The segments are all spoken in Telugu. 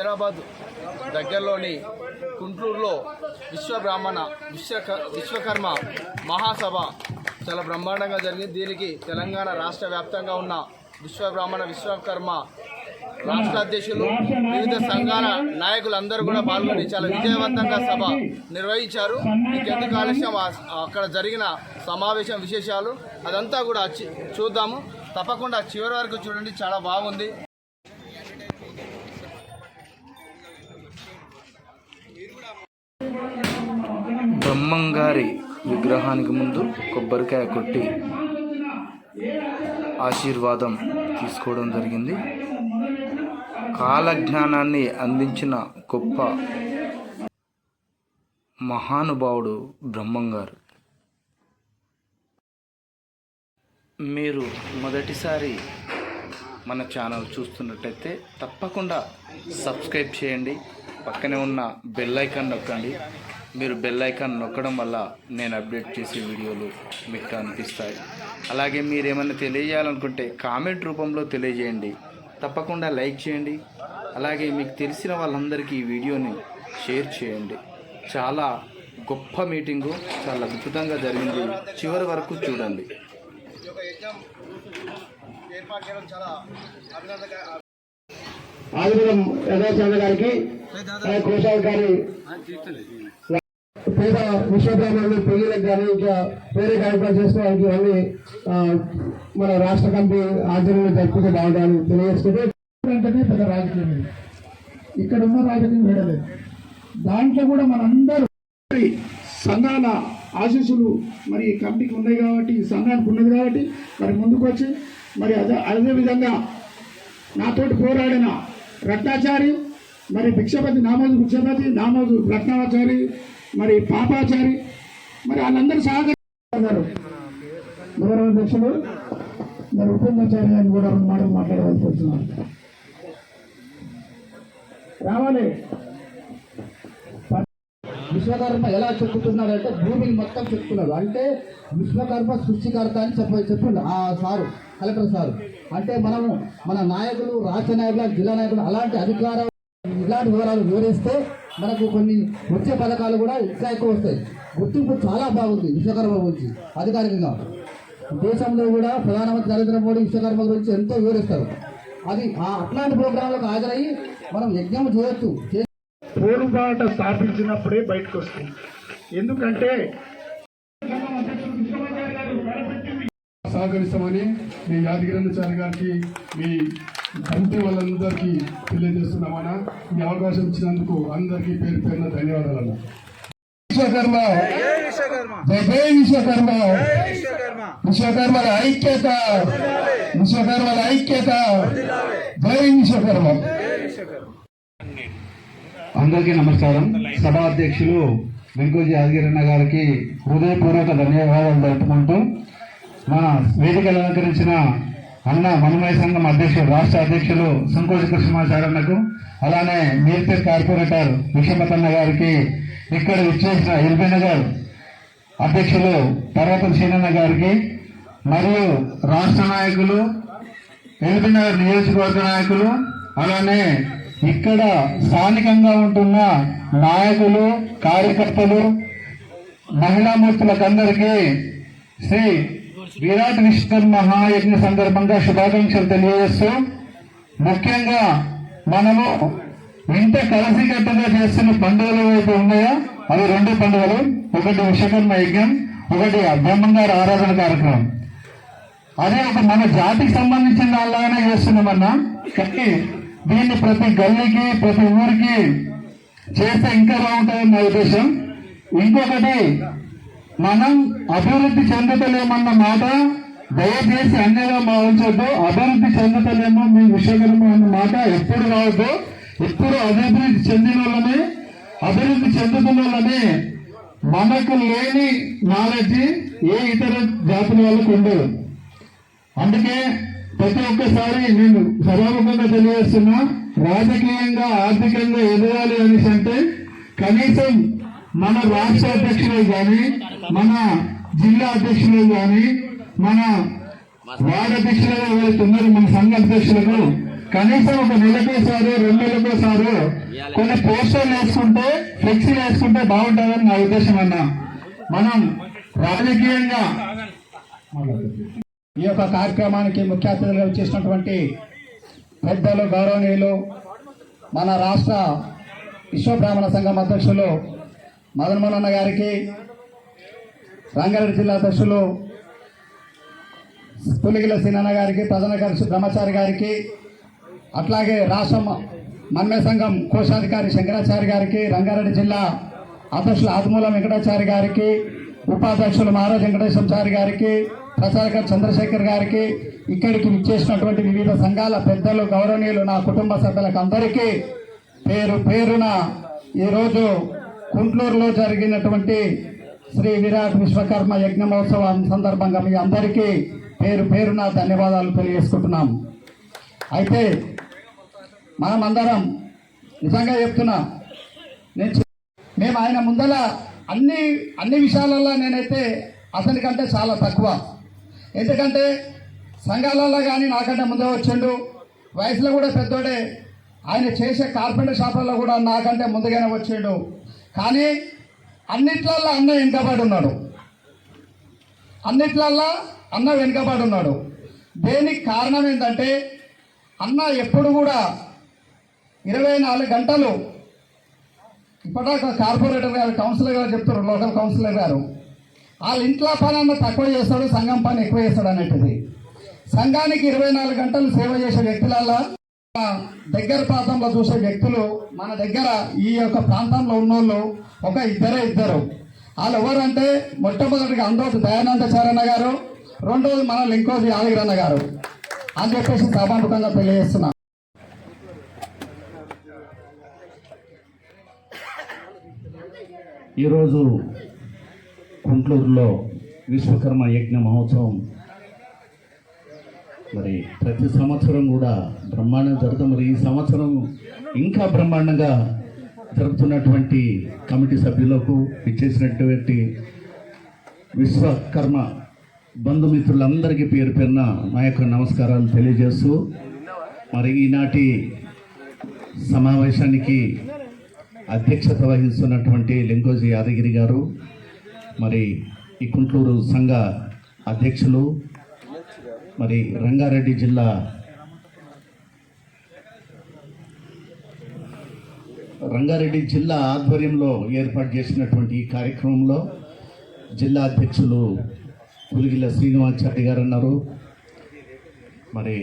హైదరాబాద్ దగ్గరలోని గుంటూరులో విశ్వ బ్రాహ్మణ విశ్వ విశ్వకర్మ మహాసభ చాలా బ్రహ్మాండంగా జరిగింది. దీనికి తెలంగాణ రాష్ట్ర వ్యాప్తంగా ఉన్న విశ్వ బ్రాహ్మణ విశ్వకర్మ రాష్ట్ర అధ్యక్షులు వివిధ సంఘాల నాయకులందరూ కూడా పాల్గొని చాలా విజయవంతంగా సభ నిర్వహించారు. ఇంకెందుకు ఆలస్యం అక్కడ జరిగిన సమావేశం విశేషాలు అదంతా కూడా చూద్దాము. తప్పకుండా చివరి వరకు చూడండి. చాలా బాగుంది. అమ్మంగారి విగ్రహానికి ముందు కొబ్బరికాయ కొట్టి ఆశీర్వాదం తీసుకోవడం జరిగింది. కాలజ్ఞానాన్ని అందించిన గొప్ప మహానుభావుడు బ్రహ్మంగారు. మీరు మొదటిసారి మన ఛానల్ చూస్తున్నట్టయితే తప్పకుండా సబ్స్క్రైబ్ చేయండి. పక్కనే ఉన్న బెల్ ఐకాన్ నొక్కండి. మీరు బెల్ ఐకాన్ నొక్కడం వల్ల నేను అప్డేట్ చేసే వీడియోలు మీకు కనిపిస్తాయి అలాగే మీరు ఏమైనా తెలియజేయాలనుకుంటే కామెంట్ రూపంలో తెలియజేయండి. తప్పకుండా లైక్ చేయండి. అలాగే మీకు తెలిసిన వాళ్ళందరికీ ఈ వీడియోని షేర్ చేయండి. చాలా గొప్ప మీటింగు చాలా అద్భుతంగా జరిగింది. చివరి వరకు చూడండి. ఆదిపురం గారికి కోశాధికారి పేద విశ్వవిద్యాలయాలు పెళ్ళిలకు కానీ ఇంకా వేరే కార్యక్రమాలు చేసుకోవడానికి అన్ని మన రాష్ట్ర కమిటీ ఆధ్వర్యంలో జరుపుకుంటే బాగుంటుందని తెలియజేసుకుంటే వెంటనే పెద్ద రాజకీయం ఇక్కడ ఉన్న రాజకీయం వేడలేదు దాంట్లో కూడా మనందరూ సంఘాల ఆశీస్సులు మరి కమిటీకి ఉన్నాయి కాబట్టి ఈ సంఘానికి ఉన్నది కాబట్టి మరి ముందుకు వచ్చి మరి అదే అదే విధంగా నాతోటి పోరాడిన రత్నాచారి మరి భిక్షపతి నామోజు భిక్షపతి నామోజు రత్నాచారి మరి పాపాచారి మరి వాళ్ళందరూ సహకరించారు గౌరవ అధ్యక్షులు మరి ఉపేంద్రాచారి గారిని కూడా రెండు మాటలు మాట్లాడవలసి వస్తున్నారు. రావాలి. విశ్వకర్మ ఎలా చెప్పుతున్నాడంటే భూమిని మొత్తం చెప్తున్నాడు అంటే విశ్వకర్మ సృష్టికర్త అని చెప్ప చెప్పిండు ఆ సారు కలెక్టర్ సారు. అంటే మనము మన నాయకులు రాష్ట్ర నాయకులు జిల్లా నాయకులు అలాంటి అధికారం ఇలాంటి వివరాలు వివరిస్తే మనకు కొన్ని వచ్చే పథకాలు కూడా ఇంకా ఎక్కువ వస్తాయి. గుర్తింపు చాలా బాగుంది విశ్వకర్మ గురించి అధికారికంగా. దేశంలో కూడా ప్రధానమంత్రి నరేంద్ర మోడీ విశ్వకర్మ గురించి ఎంతో వివరిస్తారు. అది ఆ అట్లాంటి ప్రోగ్రాంలకు హాజరయ్యి మనం యజ్ఞం చేయొచ్చు. చే- పోరుబాట స్థాపించినప్పుడే బయటకు వస్తుంది. ఎందుకంటే సహకరిస్తామని మీ యాదగిరంచారి గారికి మీ ఎంపీ వాళ్ళందరికీ తెలియజేస్తున్నామన్నా. ఈ అవకాశం ఇచ్చినందుకు అందరికీ పేరు పేరున ధన్యవాదాలు విశ్వకర్మ. జై విశ్వకర్మ. విశ్వకర్మల ఐక్యత. విశ్వకర్మల ఐక్యత. జై విశ్వకర్మ. అందరికీ నమస్కారం. సభా అధ్యక్షులు వెంకోజీ యాదగిరన్న గారికి హృదయపూర్వక ధన్యవాదాలు తెలుపుకుంటూ మన వేదికలు అలంకరించిన అన్న మనమయ సంఘం అధ్యక్షుడు రాష్ట్ర అధ్యక్షులు సంకోచ కృష్ణమాచారన్నకు అలానే మీర్పేట్ కార్పొరేటర్ విషమతన్న గారికి ఇక్కడ విచ్చేసిన ఎల్బీ నగర్ అధ్యక్షులు పర్వతం సీనన్న గారికి మరియు రాష్ట్ర నాయకులు ఎల్బీనగర్ నియోజకవర్గ నాయకులు అలానే ఇక్కడ స్థానికంగా ఉంటున్న నాయకులు కార్యకర్తలు మహిళామూర్తులకందరికీ శ్రీ విరాట్ విశ్వర్ మహాయజ్ఞ సందర్భంగా శుభాకాంక్షలు తెలియజేస్తూ ముఖ్యంగా మనము ఇంత కలిసికట్టుగా చేస్తున్న పండుగలు ఏవైతే ఉన్నాయో? అవి రెండు పండుగలు. ఒకటి విశ్వకర్మ యజ్ఞం ఒకటి బ్రహ్మంగారు ఆరాధన కార్యక్రమం. అదే ఒక మన జాతికి సంబంధించిన దానిలాగానే చేస్తున్నామన్నా కానీ దీన్ని ప్రతి గల్లీకి ప్రతి ఊరికి చేస్తే ఇంకా బాగుంటుందని నా ఉద్దేశం. ఇంకొకటి మనం అభివృద్ధి చెందుతలేమన్న మాట దయచేసి అన్యగా భావించొద్దు. అభివృద్ధి చెందుతలేమో మీ విశ్వకర్మ అన్న మాట ఎప్పుడు రావద్దు. ఎప్పుడు అభివృద్ధి చెందిన వాళ్ళని అభివృద్ధి చెందుతున్న వాళ్ళని మనకు లేని నాలెడ్జ్ ఏ ఇతర జాతుల వాళ్ళకు ఉండదు. అందుకే ప్రతి ఒక్కసారి నేను సభాముఖంగా తెలియజేస్తున్నా రాజకీయంగా ఆర్థికంగా ఎదగాలి అనేసి అంటే కనీసం మన రాష్ట్ర అధ్యక్షులు కానీ మన జిల్లా అధ్యక్షులు కానీ మన వార్డు అధ్యక్షులు ఎవరైతే ఉన్నారో మన సంఘ అధ్యక్షులకు కనీసం ఒక నెలకోసారి రెండు నెలకోసారి కొన్ని పోస్టర్లు వేసుకుంటే ఫ్లెక్సీలు వేసుకుంటే బాగుంటుందని నా ఉద్దేశం అన్న. మనం రాజకీయంగా ఈ యొక్క కార్యక్రమానికి ముఖ్య అతిథులుగా వచ్చేసినటువంటి పెద్దలు గౌరవనీయులు మన రాష్ట్ర విశ్వబ్రాహ్మణ సంఘం అధ్యక్షులు మదన్ మోహన్ గారికి రంగారెడ్డి జిల్లా అధ్యక్షులు పులిగిల సీనన్న గారికి ప్రధాన కార్యదర్శి బ్రహ్మచారి గారికి అట్లాగే రాష్ట్ర మన్మే సంఘం కోశాధికారి శంకరాచారి గారికి రంగారెడ్డి జిల్లా అధ్యక్షులు ఆదిమూల వెంకటాచారి గారికి ఉపాధ్యక్షులు మహారాజ్ వెంకటేశ్వరచారి గారికి ప్రచారకర్ చంద్రశేఖర్ గారికి ఇక్కడికి విచ్చేసినటువంటి వివిధ సంఘాల పెద్దలు గౌరవనీయులు నా కుటుంబ సభ్యులకు అందరికీ పేరు పేరున ఈరోజు కుంట్లూరులో జరిగినటువంటి శ్రీ విరాట్ విశ్వకర్మ యజ్ఞ మహోత్సవం సందర్భంగా మీ అందరికీ పేరు పేరున ధన్యవాదాలు తెలియజేసుకుంటున్నాం. అయితే మనమందరం నిజంగా చెప్తున్నా నేను మేము ఆయన ముందల అన్ని అన్ని విషయాలలో నేనైతే అతనికంటే చాలా తక్కువ. ఎందుకంటే సంఘాలలో కానీ నాకంటే ముందే వచ్చిండు. వయసులో కూడా పెద్దోడే. ఆయన చేసే కార్పెంటర్ షాపుల్లో కూడా నాకంటే ముందుగానే వచ్చిండు. కానీ అన్నిట్లల్లా అన్న వెనుకబడి ఉన్నాడు అన్నిట్లల్లా అన్న వెనుకబడి ఉన్నాడు దేనికి కారణం ఏంటంటే అన్న ఎప్పుడు కూడా ఇరవై నాలుగు గంటలు ఇప్పటిదాకా కార్పొరేటర్ గారు కౌన్సిలర్ గారు చెప్తారు లోకల్ కౌన్సిలర్ గారు. వాళ్ళ ఇంట్లో పని అన్న తక్కువ చేస్తాడు సంఘం పని ఎక్కువ చేస్తాడు అనేటిది సంఘానికి ఇరవై నాలుగు గంటలు సేవ చేసే వ్యక్తులల్లా దగ్గర ప్రాంతంలో చూసే వ్యక్తులు మన దగ్గర ఈ యొక్క ప్రాంతంలో ఉన్నోళ్ళు ఒక ఇద్దరే ఇద్దరు. వాళ్ళు ఎవరంటే మొట్టమొదటిగా అందోటి దయానందచారన్న గారు రెండోది మన లింకోజీ యాదగిరన్న గారు అని చెప్పేసి సభాముఖంగా తెలియజేస్తున్నా. ఈరోజు గుంటూరులో విశ్వకర్మ యజ్ఞ మహోత్సవం మరి ప్రతి సంవత్సరం కూడా బ్రహ్మాండం జరుగుతుంది. మరి ఈ సంవత్సరం ఇంకా బ్రహ్మాండంగా జరుపుతున్నటువంటి కమిటీ సభ్యులకు ఇచ్చేసినటువంటి విశ్వకర్మ బంధుమిత్రులందరికీ పేరు పేరున మా యొక్క నమస్కారాలు తెలియజేస్తూ మరి ఈనాటి సమావేశానికి అధ్యక్షత వహిస్తున్నటువంటి లింగోజీ యాదగిరి గారు మరి ఈ కుంట్లూరు సంఘ అధ్యక్షులు మరి రంగారెడ్డి జిల్లా రంగారెడ్డి జిల్లా ఆధ్వర్యంలో ఏర్పాటు చేసినటువంటి ఈ కార్యక్రమంలో జిల్లా అధ్యక్షులు పులిగిల శ్రీనివాచారి గారు అన్నారు. మరి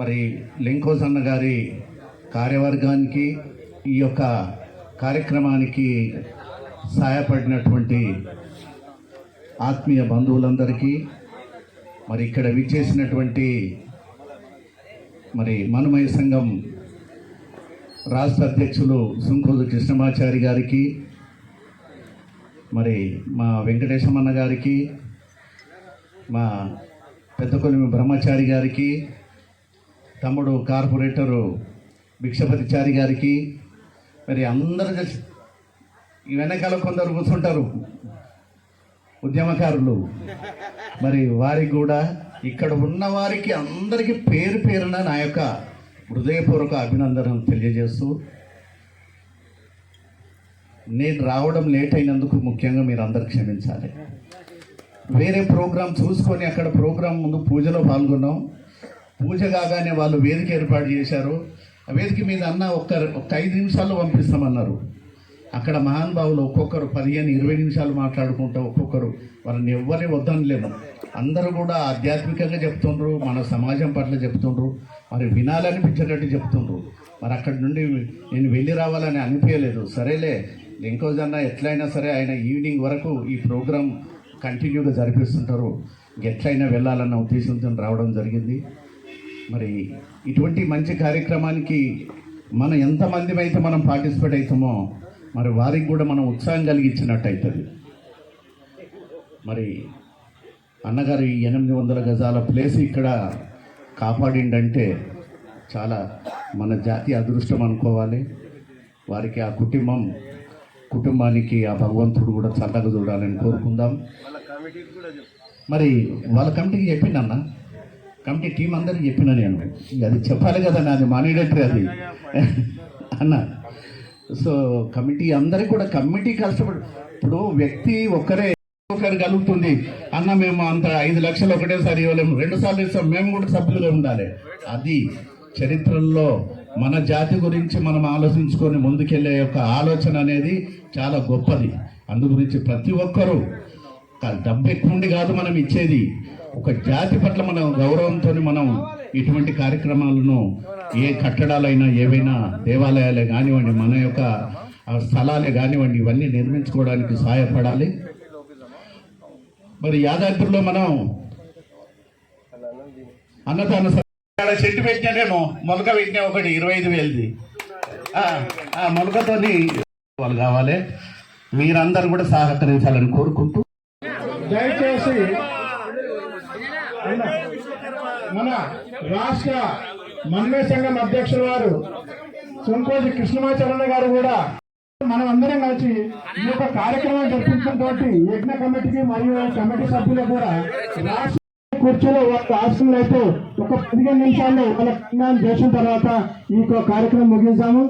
మరి లింకోజ్ అన్న గారి కార్యవర్గానికి ఈ యొక్క కార్యక్రమానికి సహాయపడినటువంటి ఆత్మీయ బంధువులందరికీ మరి ఇక్కడ విచ్చేసినటువంటి మరి మనుమయ సంఘం రాష్ట్ర అధ్యక్షులు సుంకోజు కృష్ణమాచారి గారికి మరి మా వెంకటేశమన్న గారికి మా పెద్దకొలిమి బ్రహ్మచారి గారికి తమ్ముడు కార్పొరేటరు భిక్షపతిచారి గారికి మరి అందరూ కలిసి ఈ వెనకాల కొందరు కూర్చుంటారు. ఉద్యమకారులు. మరి వారికి కూడా ఇక్కడ ఉన్న వారికి అందరికీ పేరు పేరున నా యొక్క హృదయపూర్వక అభినందనలు తెలియజేస్తూ నేను రావడం లేట్ అయినందుకు ముఖ్యంగా మీరు అందరు క్షమించాలి. వేరే ప్రోగ్రాం చూసుకొని అక్కడ ప్రోగ్రాం ముందు పూజలో పాల్గొన్నాం. పూజ కాగానే వాళ్ళు వేదిక ఏర్పాటు చేశారు. ఆ వేదిక మీద అన్న ఒక్క ఒక్క ఐదు నిమిషాల్లో పంపిస్తామన్నారు. అక్కడ మహానుభావులు ఒక్కొక్కరు పదిహేను ఇరవై నిమిషాలు మాట్లాడుకుంటూ ఒక్కొక్కరు. వాళ్ళని ఎవ్వరిని వద్దనలేము అందరూ కూడా ఆధ్యాత్మికంగా చెప్తుండ్రు మన సమాజం పట్ల చెప్తుండ్రు మరి వినాలనిపించేటట్టు చెప్తుండ్రు. మరి అక్కడి నుండి నేను వెళ్ళి రావాలని అనిపించలేదు. సరేలే ఇంకోజ్ అన్న ఎట్లయినా సరే ఆయన ఈవినింగ్ వరకు ఈ ప్రోగ్రాం కంటిన్యూగా జరిపిస్తుంటారు. ఎట్లయినా వెళ్ళాలన్న ఉద్దేశంతో రావడం జరిగింది. మరి ఇటువంటి మంచి కార్యక్రమానికి మనం ఎంతమంది అయితే మనం పార్టిసిపేట్ అవుతామో మరి వారికి కూడా మనం ఉత్సాహం కలిగించినట్టు అవుతుంది మరి అన్నగారు ఈ ఎనిమిది వందల గజాల ప్లేస్ ఇక్కడ కాపాడిండంటే చాలా మన జాతి అదృష్టం అనుకోవాలి. వారికి ఆ కుటుంబం కుటుంబానికి ఆ భగవంతుడు కూడా చల్లగా చూడాలని కోరుకుందాం. మరి వాళ్ళ కమిటీకి చెప్పిందన్న? కమిటీ టీం అందరికి చెప్పిన నేను. అది చెప్పాలి కదా నాది మానిడేటరీ అది. అన్న సో కమిటీ అందరూ కూడా కమిటీ కష్టపడి. ఇప్పుడు వ్యక్తి ఒక్కరే ఒకరు కలుగుతుంది అన్న మేము అంత ఐదు లక్షలు ఒకటేసారి ఇవ్వలేము. రెండు సార్లు ఇస్తాం. మేము కూడా సభ్యులుగా ఉండాలి. అది చరిత్రలో మన జాతి గురించి మనం ఆలోచించుకొని ముందుకెళ్ళే యొక్క ఆలోచన అనేది చాలా గొప్పది. అందు గురించి ప్రతి ఒక్కరూ డబ్బు ఎక్కువ ఉండి కాదు మనం ఇచ్చేది. ఒక జాతి పట్ల మనం గౌరవంతో మనం ఇటువంటి కార్యక్రమాలను ఏ కట్టడాలైనా ఏవైనా దేవాలయాలే కానివ్వండి మన యొక్క స్థలాలే కానివ్వండి ఇవన్నీ నిర్మించుకోవడానికి సహాయపడాలి. మరి యాదాద్రిలో మనం అన్నదాన చెట్టు పెట్టినా నేను మొలక పెట్టినా ఒకటి ఇరవై ఐదు వేలది. ఆ, ఆ మొలకతోని వాళ్ళు కావాలి. మీరందరూ కూడా సహకరించాలని కోరుకుంటూ దయచేసి మన రాష్ట్ర మన్మే సంఘం అధ్యక్షుల వారు సొంకోజి కృష్ణమాచరణ గారు కూడా మనం అందరం కలిసి ఈ యొక్క కార్యక్రమం జరిపించడం తోటి యజ్ఞ కమిటీకి మరియు కమిటీ సభ్యులు కూడా రాష్ట్ర కుర్చీలో ఒక ఆసనం అయితే ఒక పదిహేను నిమిషాల్లో వాళ్ళ దేశం చేసిన తర్వాత ఈ యొక్క కార్యక్రమం ముగించాము.